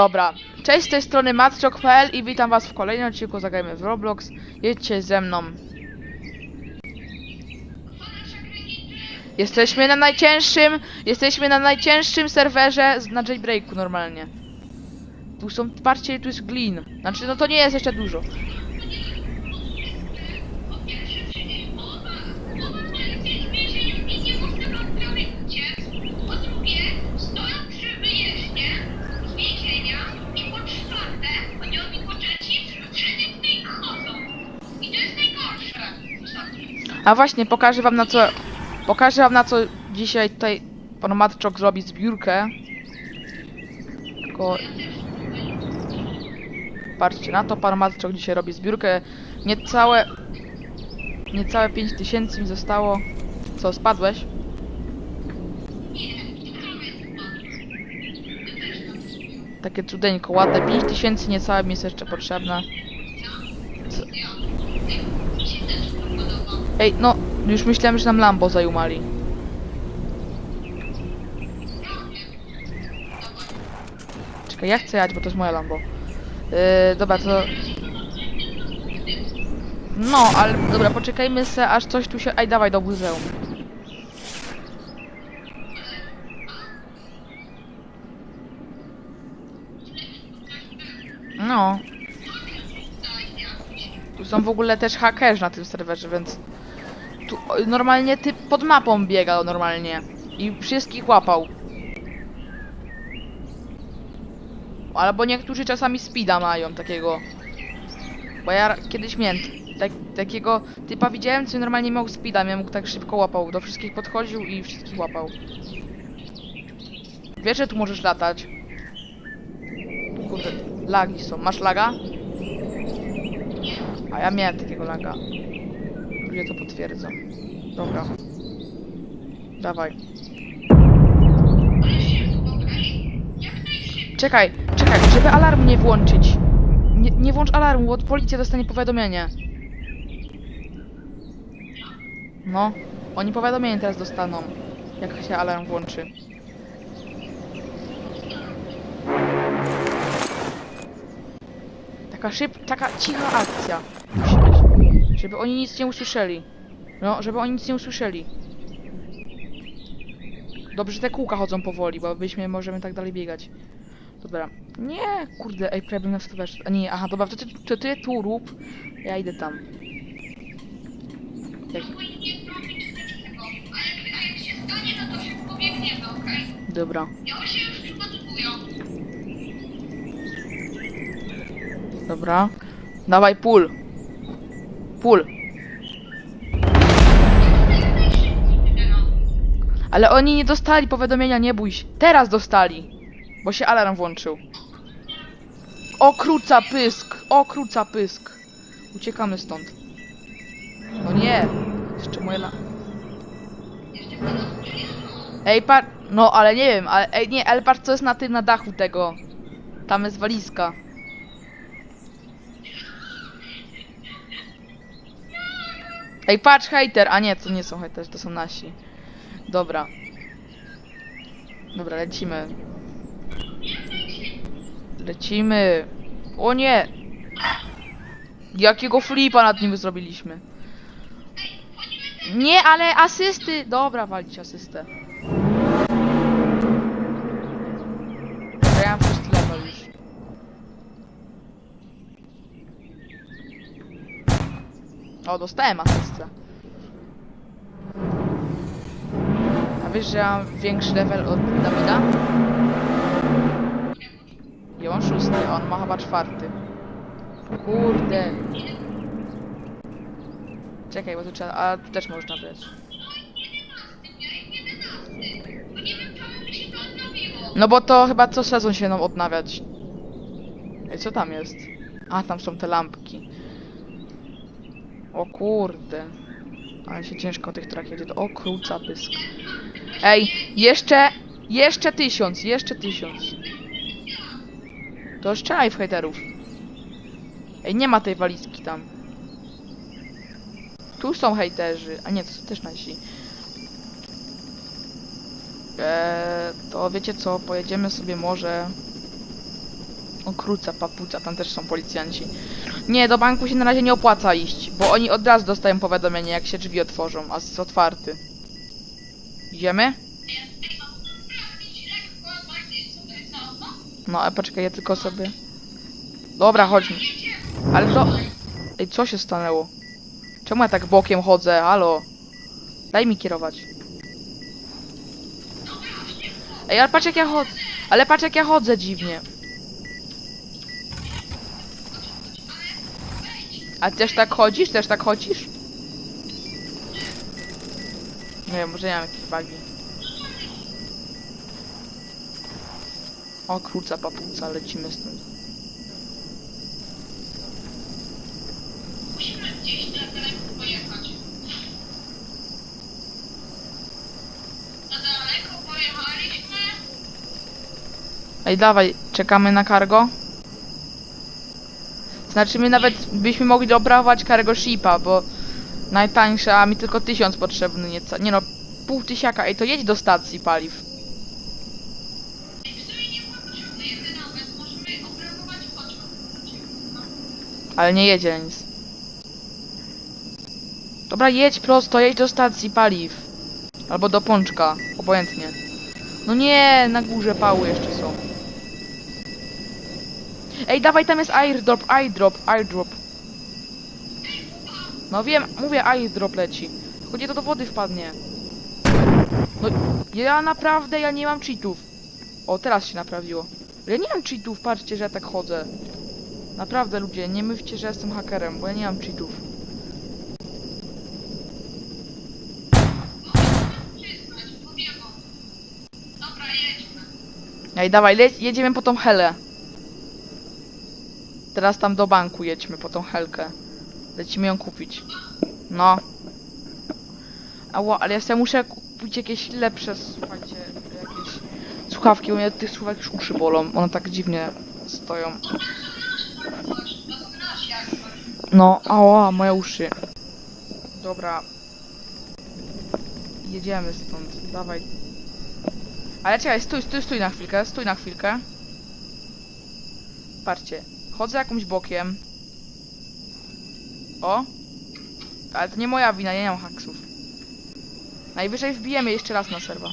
Dobra, cześć z tej strony matczok.pl i witam was w kolejnym odcinku Zagrajmy w Roblox. Jedźcie ze mną. Jesteśmy na najcięższym, jesteśmy na najcięższym serwerze na jailbreaku normalnie. Tu są, patrzcie, tu jest glin. Znaczy, no to nie jest jeszcze dużo. A właśnie, pokażę wam na co, pokażę wam na co dzisiaj tutaj pan Matczok zrobi zbiórkę. Tylko... Patrzcie na to, pan Matczok dzisiaj robi zbiórkę. Niecałe... Niecałe 5000 mi zostało. Co, spadłeś? Takie cudeńko, ładne. 5000 niecałe mi jest jeszcze potrzebne. Co? Ej, no, już myślałem, że nam Lambo zajumali. Czekaj, ja chcę jechać, bo to jest moja Lambo. Yy, dobra, to... No, ale dobra, poczekajmy se, aż coś tu się... Ej, dawaj do muzeum. No. Tu są w ogóle też hakerzy na tym serwerze, więc... Tu normalnie typ pod mapą biegał normalnie. I wszystkich łapał. Albo niektórzy czasami speeda mają takiego. Bo ja kiedyś miałem tak, takiego typa widziałem, co normalnie miał speeda, miał tak szybko łapał. Do wszystkich podchodził i wszystkich łapał. Wiesz, że tu możesz latać. Kurde, lagi są. Masz laga? A ja miałem takiego laga. Ludzie to potwierdzą. Dobra. Dawaj. Czekaj, czekaj, żeby alarm nie włączyć. Nie, nie włącz alarmu, bo policja dostanie powiadomienie. No, oni powiadomienie teraz dostaną, jak się alarm włączy. Taka szyb, taka cicha akcja być. Żeby oni nic nie usłyszeli. No, żeby oni nic nie usłyszeli. Dobrze, że te kółka chodzą powoli, bo byśmy możemy tak dalej biegać. Dobra. Nie, kurde, ej, nas to wesz... A nie, aha, dobra, to ty, to ty tu rób. Ja idę tam. Jak... Powinni zrobić tego, a jak, a jak się stanie, no to szybko biegniemy, okej? Dobra. I oni się już przygotowują. Dobra. Dawaj, pól. Pól. Ale oni nie dostali powiadomienia, nie bój się. Teraz dostali. Bo się alarm włączył. O kruca pysk! O kruca pysk! Uciekamy stąd. No nie! Jeszcze moje la... Ej, par... No, ale nie wiem, ale... Ej, nie, ale patrz co jest na tym, na dachu tego. Tam jest walizka. Ej, patrz, hater! A nie, to nie są hejterzy, to są nasi. Dobra. Dobra, lecimy. Lecimy. O nie! Jakiego flipa nad nim zrobiliśmy? Nie, ale asysty! Dobra, walić asystę. O, dostałem asystę. A wiesz, że ja mam większy level od Dawida? Ja mam szósty, a on ma chyba czwarty. Kurde. Czekaj, bo tu trzeba... A tu też można brać. No bo to chyba co sezon się nam odnawiać. Ej, co tam jest? A, tam są te lampki. O kurde. Ale się ciężko tych trak jedzie. O kruca pysk. Ej, jeszcze... Jeszcze tysiąc, jeszcze tysiąc. To strzelaj w hejterów. Ej, nie ma tej walizki tam. Tu są hejterzy. A nie, to są też nasi. Eee, to wiecie co, pojedziemy sobie może O kruca, papuca, tam też są policjanci. Nie, do banku się na razie nie opłaca iść, bo oni od razu dostają powiadomienie, jak się drzwi otworzą, a jest otwarty. Idziemy? No, a poczekaj, ja tylko sobie... Dobra, chodźmy. Ale to... Ej, co się stanęło? Czemu ja tak bokiem chodzę? Halo? Daj mi kierować. Ej, ale patrz jak ja chodzę. Ale patrz jak ja chodzę dziwnie. A ty też tak chodzisz? Też tak chodzisz? Nie wiem, może nie mam jakiejś wagi. O kurca papuca, lecimy stąd. Musimy gdzieś na daleko pojechać. Na daleko pojechaliśmy. Ej, dawaj, czekamy na cargo. Znaczy, my nawet byśmy mogli obrabować cargo shipa, bo najtańsza, a mi tylko tysiąc potrzebny, nie, ca- nie no, pół tysiaka. Ej, to jedź do stacji paliw. Ale nie jedzie nic. Dobra, jedź prosto, jedź do stacji paliw. Albo do pączka, obojętnie. No nie, na górze pały jeszcze są. Ej, dawaj, tam jest airdrop, airdrop, airdrop. No wiem, mówię, airdrop leci. Tylko nie to do wody wpadnie. No, ja naprawdę, ja nie mam cheatów. O, teraz się naprawiło. Ja nie mam cheatów, patrzcie, że ja tak chodzę. Naprawdę ludzie, nie mówcie, że jestem hakerem, bo ja nie mam cheatów. Ej, dawaj, jedziemy po tą helę. Teraz tam do banku jedźmy po tą helkę. Lecimy ją kupić. No. Ała, ale ja sobie muszę kupić jakieś lepsze, słuchajcie, jakieś słuchawki, bo mnie tych słuchawek już uszy bolą. One tak dziwnie stoją. No, ała, moje uszy. Dobra. Jedziemy stąd, dawaj. Ale czekaj, stój, stój, stój na chwilkę, stój na chwilkę. Patrzcie, chodzę jakimś bokiem. O! Ale to nie moja wina, ja nie mam haksów. Najwyżej wbijemy jeszcze raz na serwa.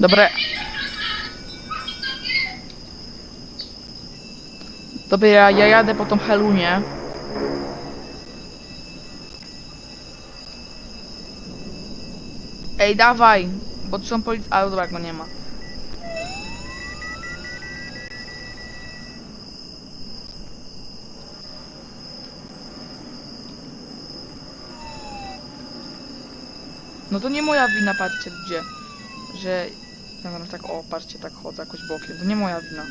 Dobra, dobra, ja, ja jadę po tą helunię. Ej, dawaj, bo tu są polic... A, dobra, go nie ma. No to nie moja wina, patrzcie ludzie, że... Ja teraz tak, o, patrzcie, tak chodzę jakoś bokiem, to nie moja wina.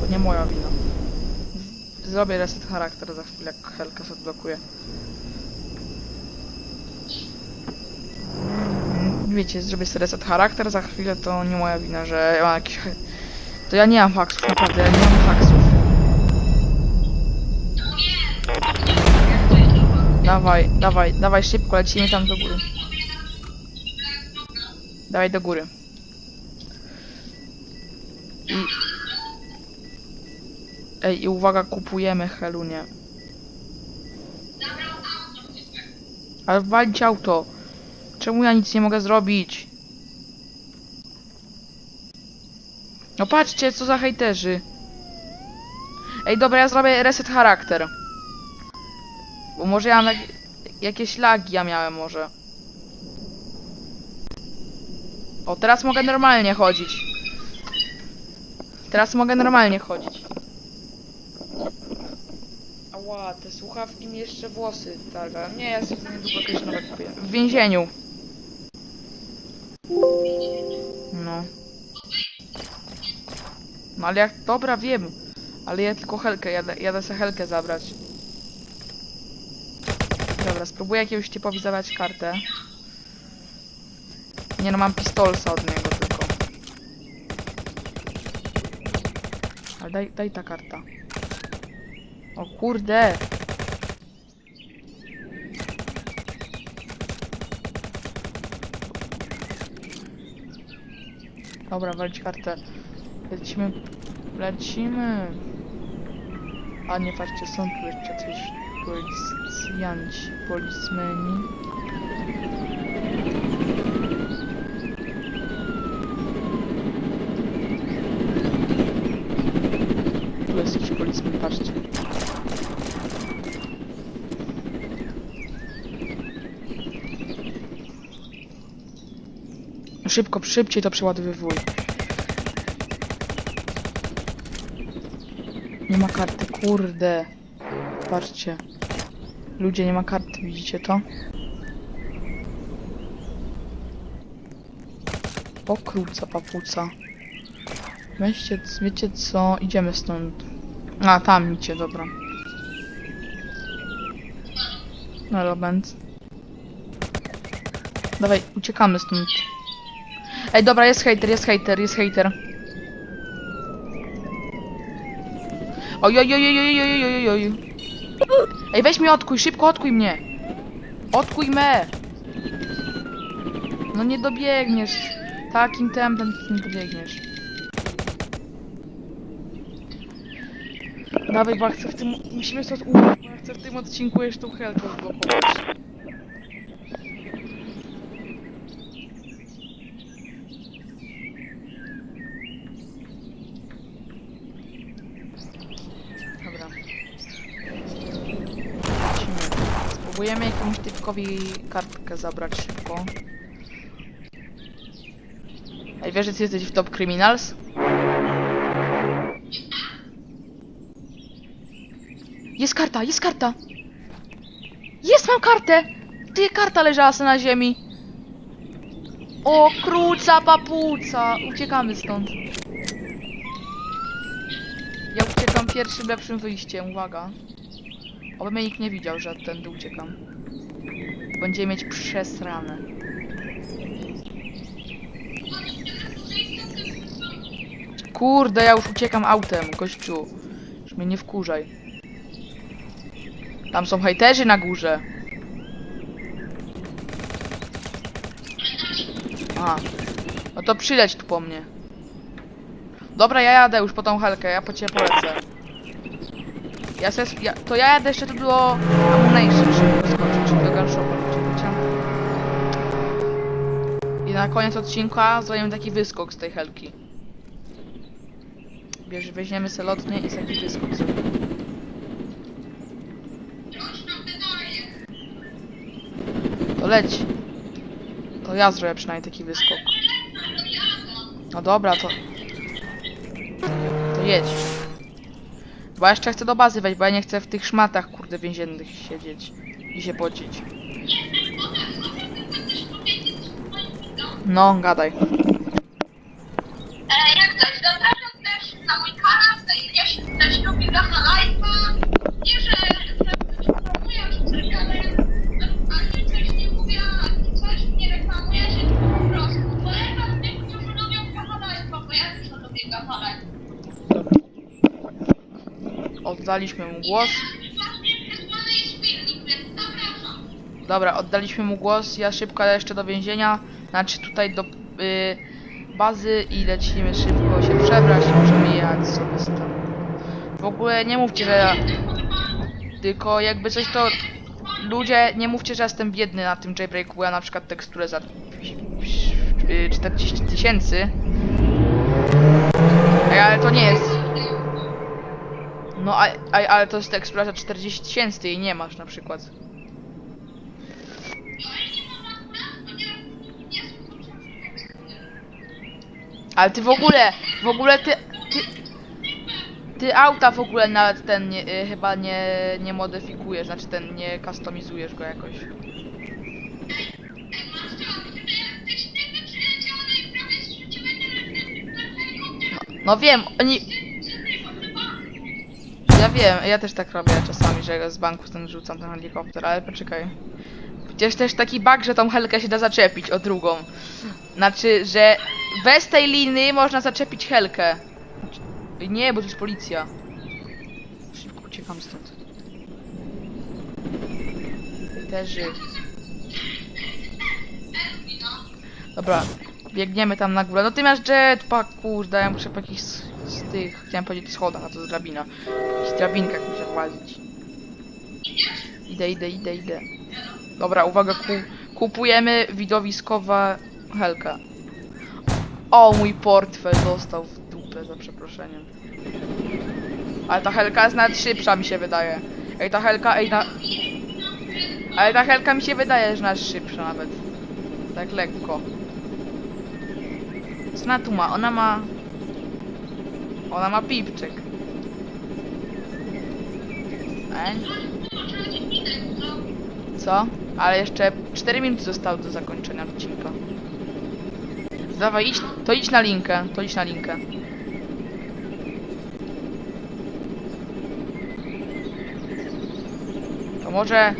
To nie moja wina. Zrobię reset charakter za chwilę, jak Helka się odblokuje. Wiecie, zrobię sobie reset charakter za chwilę, to nie moja wina, że ja mam jakiś... To ja nie mam haksów, naprawdę, ja nie mam haksów. Dawaj, dawaj, dawaj, szybko, lecimy tam do góry. Dawaj do góry. I... Ej, i uwaga, kupujemy Helunię. Ale walić auto. Czemu ja nic nie mogę zrobić? No patrzcie, co za hejterzy. Ej, dobra, ja zrobię reset charakter. Bo może ja mam jak... jakieś lagi ja miałem może. O, teraz mogę normalnie chodzić. Teraz mogę normalnie chodzić. Ała, te słuchawki mi jeszcze włosy targają. Nie, ja sobie niedługo jakieś nowe kupię. W więzieniu. No. No ale jak... Dobra, wiem. Ale ja tylko Helkę, jadę, jadę sobie Helkę zabrać. Dobra, spróbuję jakiegoś typowi zabrać kartę. Nie no, mam pistolsa od niego tylko. Ale daj, daj ta karta. O kurde! Dobra, walić kartę. Lecimy. Lecimy. A nie, patrzcie, są tu jeszcze coś. Policjanci, policmeni. Tu jest jakiś policman, patrzcie. Szybko, szybciej to przeładowywuj. Nie ma karty, kurde. Patrzcie. Ludzie, nie ma karty, widzicie to? Pokrótca, papuca. Weźcie, wiecie co? Idziemy stąd. A, tam idzie, dobra. No, Element. Dawaj, uciekamy stąd. Ej, dobra, jest hater, jest hater, jest hater. Oj, oj, oj, oj, oj, oj, oj, oj, oj. Ej, weź mnie odkuj, szybko odkuj mnie. Odkuj me. No nie dobiegniesz. Takim tempem nie dobiegniesz. Dawaj, bo chcę w tym... Musimy stąd uciec, bo chcę w tym odcinku jeszcze tą helkę zblokować. Dobra. Lecimy. Spróbujemy typkowi kartkę zabrać szybko. Ej, wiesz, że jesteś w Top Criminals? Jest karta, jest karta! Jest, mam kartę! Ty, karta leżała sobie na ziemi. O, kruca papuca! Uciekamy stąd. Ja uciekam pierwszym lepszym wyjściem, uwaga. Oby mnie nikt nie widział, że tędy uciekam. Będziemy mieć przesrane. Kurde, ja już uciekam autem, gościu. Już mnie nie wkurzaj. Tam są hejterzy na górze. A. No to przyleć tu po mnie. Dobra, ja jadę już po tą helkę, ja po ciebie polecę. Ja ses, ja, to ja jadę jeszcze tu do Ammunition, I na koniec odcinka zrobimy taki wyskok z tej helki. Bierz, weźmiemy selotnie i taki wyskok zrobimy. To leć. To ja zrobię przynajmniej taki wyskok. No dobra, to... To jedź. Bo jeszcze chcę do bazy wejść, bo ja nie chcę w tych szmatach, kurde, więziennych siedzieć i się pocić. No, gadaj. E, jak coś, zapraszam też na mój kanał, jeśli ktoś lubi Gacha Life'a. Nie, że reklamuję czy coś, ale ani coś nie mówię, ani coś nie reklamuję się, tylko po prostu polecam tych, którzy lubią Gacha Life'a, bo ja też lubię Gacha Life'a. Oddaliśmy mu głos. Właśnie wysłany jest filmik, więc zapraszam. Dobra, oddaliśmy mu głos. Ja szybko jeszcze do więzienia. Znaczy tutaj do y, bazy i lecimy szybko się przebrać. Możemy jechać sobie tym. W ogóle nie mówcie, że ja... Tylko jakby coś to... Ludzie, nie mówcie, że jestem biedny na tym jailbreaku, bo ja na przykład teksturę za y, 40 tysięcy. Ale to nie jest... No, a, a, ale to jest tekstura za 40 tysięcy, ty jej nie masz na przykład. Ale ty w ogóle, w ogóle ty, ty, ty auta w ogóle nawet ten nie, y, chyba nie, nie modyfikujesz, znaczy ten nie customizujesz go jakoś. No wiem, oni, wiem, ja też tak robię czasami, że z banku ten rzucam ten helikopter, ale poczekaj. Przecież też taki bug, że tą helkę się da zaczepić o drugą. Znaczy, że bez tej liny można zaczepić helkę. Nie, bo to jest policja. Szybko uciekam stąd. Też. Dobra, biegniemy tam na górę. No ty masz jetpack, kurde, ja muszę po jakichś z, z tych, chciałem powiedzieć schodach, a to jest drabina. Po jakichś drabinkach muszę włazić. Idę, idę, idę, idę. Dobra, uwaga, ku, kupujemy widowiskowa helkę. O, mój portfel dostał w dupę, za przeproszeniem. Ale ta helka jest nawet szybsza, mi się wydaje. Ej, ta helka, ej, ta... Ale ta helka mi się wydaje, że nawet szybsza nawet. Tak lekko. Co ona tu ma? Ona ma... Ona ma pipczyk. Ej. Co? Ale jeszcze 4 minuty zostały do zakończenia odcinka. Dawaj, idź, to idź na linkę, to idź na linkę. To może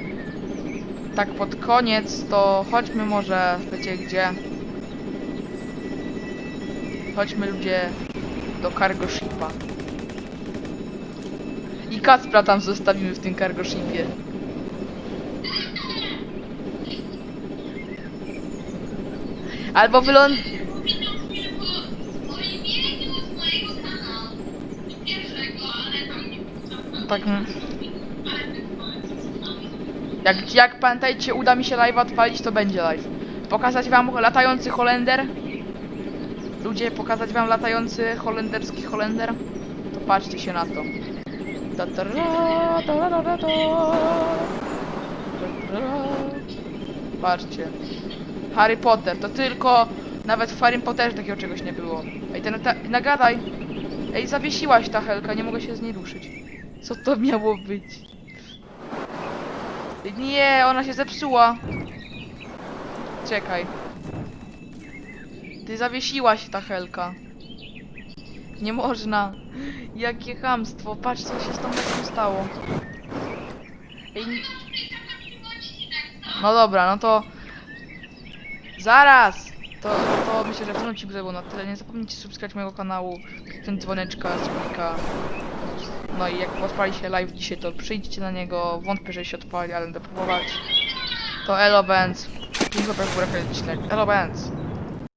tak pod koniec, to chodźmy może, wiecie gdzie? Chodźmy ludzie do cargo shipa. I Kacpra tam zostawimy w tym cargo shipie. Albo wyląd... Po imieniu z mojego kanału. Pierwszego, ale tam nie wrzucam. Tak. mm. Jak, jak pamiętajcie, uda mi się live odpalić, to będzie live. Pokazać wam latający Holender? Ludzie, pokazać wam latający holenderski Holender? To patrzcie się na to. Patrzcie. Harry Potter, to tylko nawet w Harry Potterze takiego czegoś nie było. Ej, ten, ta, nagadaj. Ej, zawiesiłaś ta helka, nie mogę się z niej ruszyć. Co to miało być? Nie, ona się zepsuła. Czekaj. Ty zawiesiłaś ta helka. Nie można. Jakie chamstwo. Patrz co się z tą helką stało. Ej, n- no dobra, no to... Zaraz! To, to myślę, że w tym odcinku było na tyle. Nie zapomnijcie subskrybować mojego kanału, kliknąć dzwoneczka, subika. No i jak odpali się live dzisiaj, to przyjdźcie na niego. Wątpię, że się odpali, ale będę próbować. To Elo. Dziękuję za odcinek. Elo Benz.